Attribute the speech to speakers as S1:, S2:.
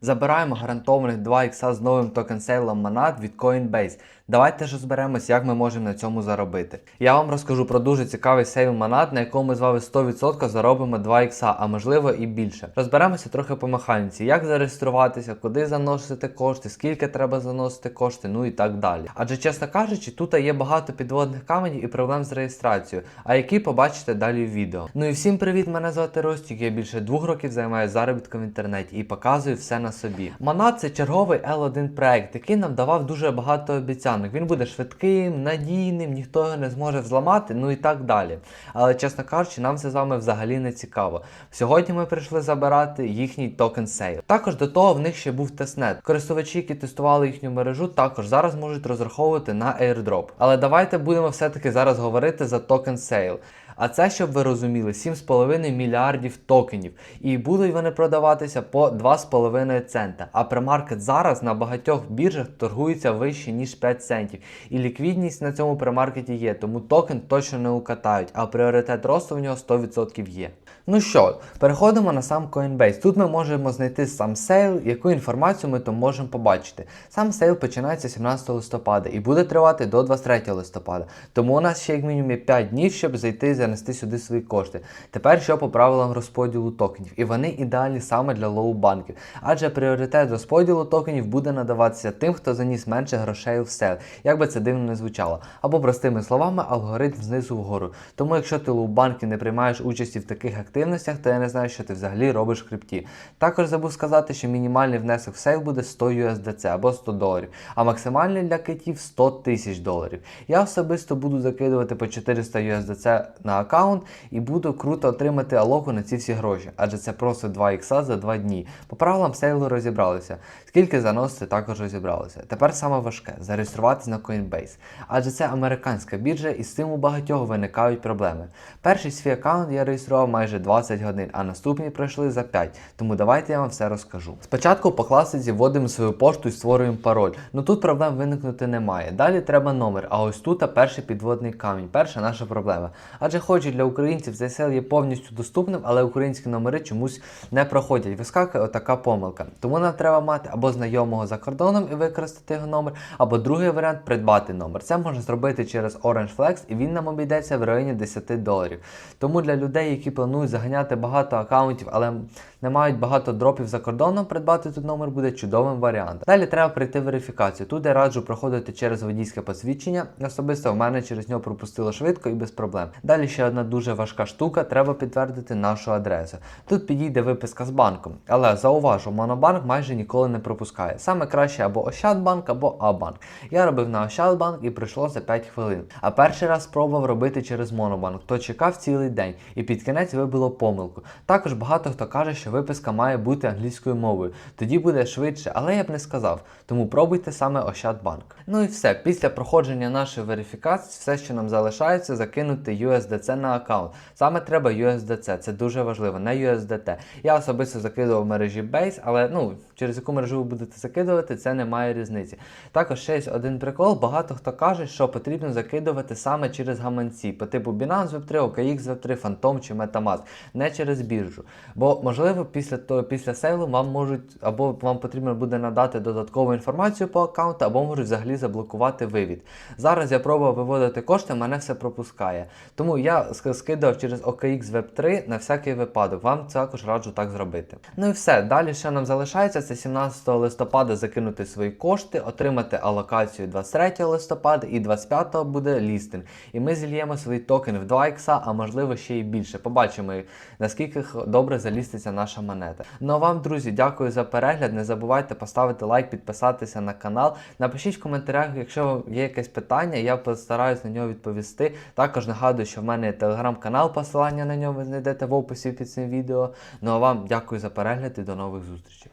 S1: Забираємо гарантованих 2 ікса з новим токен сейлом Monad від Coinbase. Давайте ж розберемось, як ми можемо на цьому заробити. Я вам розкажу про дуже цікавий сейл Monad, на якому ми з вами 100% заробимо 2 ікса, а можливо і більше. Розберемося трохи по механіці, як зареєструватися, куди заносити кошти, скільки треба заносити кошти, ну і так далі. Адже, чесно кажучи, тут є багато підводних каменів і проблем з реєстрацією, а які побачите далі в відео. Ну і всім привіт, мене звати Ростік. Я більше двох років займаюся заробітком в інтернеті і показую все на собі. Monad – це черговий L1 проект, який нам давав дуже багато обіцянок. Він буде швидким, надійним, ніхто його не зможе взламати, ну і так далі. Але чесно кажучи, нам це з вами взагалі не цікаво. Сьогодні ми прийшли забирати їхній токен сейл. Також до того в них ще був тестнет. Користувачі, які тестували їхню мережу, також зараз можуть розраховувати на airdrop. Але давайте будемо все-таки зараз говорити за токен сейл. А це, щоб ви розуміли, 7,5 мільярдів токенів. І будуть вони продаватися по 2,5 цента. А премаркет зараз на багатьох біржах торгується вище, ніж 5 центів. І ліквідність на цьому премаркеті є, тому токен точно не укатають, а пріоритет росту в нього 100% є. Ну що, переходимо на сам Coinbase. Тут ми можемо знайти сам сейл, яку інформацію ми там можемо побачити. Сам сейл починається 17 листопада і буде тривати до 23 листопада. Тому у нас ще як мінімум 5 днів, щоб зайти і занести сюди свої кошти. Тепер що по правилам розподілу токенів. І вони ідеальні саме для лоу-банків. Адже пріоритет розподілу токенів буде надаватися тим, хто заніс менше грошей в сейл, як би це дивно не звучало. Або простими словами, алгоритм знизу вгору. Тому якщо ти лоу-банк і не приймаєш участі в таких активностях, то я не знаю, що ти взагалі робиш в крипті. Також забув сказати, що мінімальний внесок в сейл буде 100 USDC або 100 доларів, а максимальний для китів 100 тисяч доларів. Я особисто буду закидувати по 400 USDC на аккаунт і буду круто отримати алоку на ці всі гроші, адже це просто 2 ікса за 2 дні. По правилам сейлу розібралися. Скільки заносити, також розібралися. Тепер саме важке зареєструватися на Coinbase, адже це американська біржа і з цим у багатьох виникають проблеми. Перший свій аккаунт я реєстрував майже 20 годин, а наступні пройшли за 5, тому давайте я вам все розкажу. Спочатку по класиці вводимо свою пошту і створюємо пароль. Ну тут проблем виникнути немає. Далі треба номер, а ось тут перший підводний камінь, перша наша проблема. Адже хоч для українців сел є повністю доступним, але українські номери чомусь не проходять. Вискакує отака помилка. Тому нам треба мати або знайомого за кордоном і використати його номер, або другий варіант придбати номер. Це можна зробити через Orange Flex і він нам обійдеться в районі 10 доларів. Тому для людей, які планують заганяти багато аккаунтів, але не мають багато дропів за кордоном, придбати тут номер буде чудовим варіантом. Далі треба пройти верифікацію. Тут я раджу проходити через водійське посвідчення. Особисто в мене через нього пропустило швидко і без проблем. Далі ще одна дуже важка штука, треба підтвердити нашу адресу. Тут підійде виписка з банком, але зауважу, монобанк майже ніколи не пропускає. Саме краще або Ощадбанк, або Абанк. Я робив на Ощадбанк і пройшло за 5 хвилин. А перший раз спробував робити через Монобанк, то чекав цілий день і під кінець вибило помилку. Також багато хто каже, що виписка має бути англійською мовою. Тоді буде швидше, але я б не сказав. Тому пробуйте саме Ощадбанк. Ну і все. Після проходження нашої верифікації, все, що нам залишається, закинути USDC на аккаунт. Саме треба USDC, це дуже важливо, не USDT. Я особисто закидував мережі Base, але ну, через яку мережу ви будете закидувати, це не має різниці. Також ще є один прикол. Багато хто каже, що потрібно закидувати саме через гаманці, по типу Binance Web3, OKX Web3, Phantom чи MetaMask, не через біржу. Бо можливо після того, після сейлу вам можуть або вам потрібно буде надати додаткову інформацію по аккаунту, або можуть взагалі заблокувати вивід. Зараз я пробував виводити кошти, мене все пропускає. Тому я скидав через OKX Web3 на всякий випадок. Вам також раджу так зробити. Ну і все. Далі що нам залишається, це 17 листопада закинути свої кошти, отримати алокацію 23 листопада і 25 буде лістинг. І ми зільємо свої токени в 2 ікса, а можливо ще й більше. Побачимо, наскільки добре заліститься наша монета. Ну а вам, друзі, дякую за перегляд. Не забувайте поставити лайк, підписатися на канал. Напишіть в коментарях, якщо є якесь питання, я постараюсь на нього відповісти. Також нагадую, що в мене є телеграм-канал, посилання на нього ви знайдете в описі під цим відео. Ну а вам дякую за перегляд і до нових зустрічей.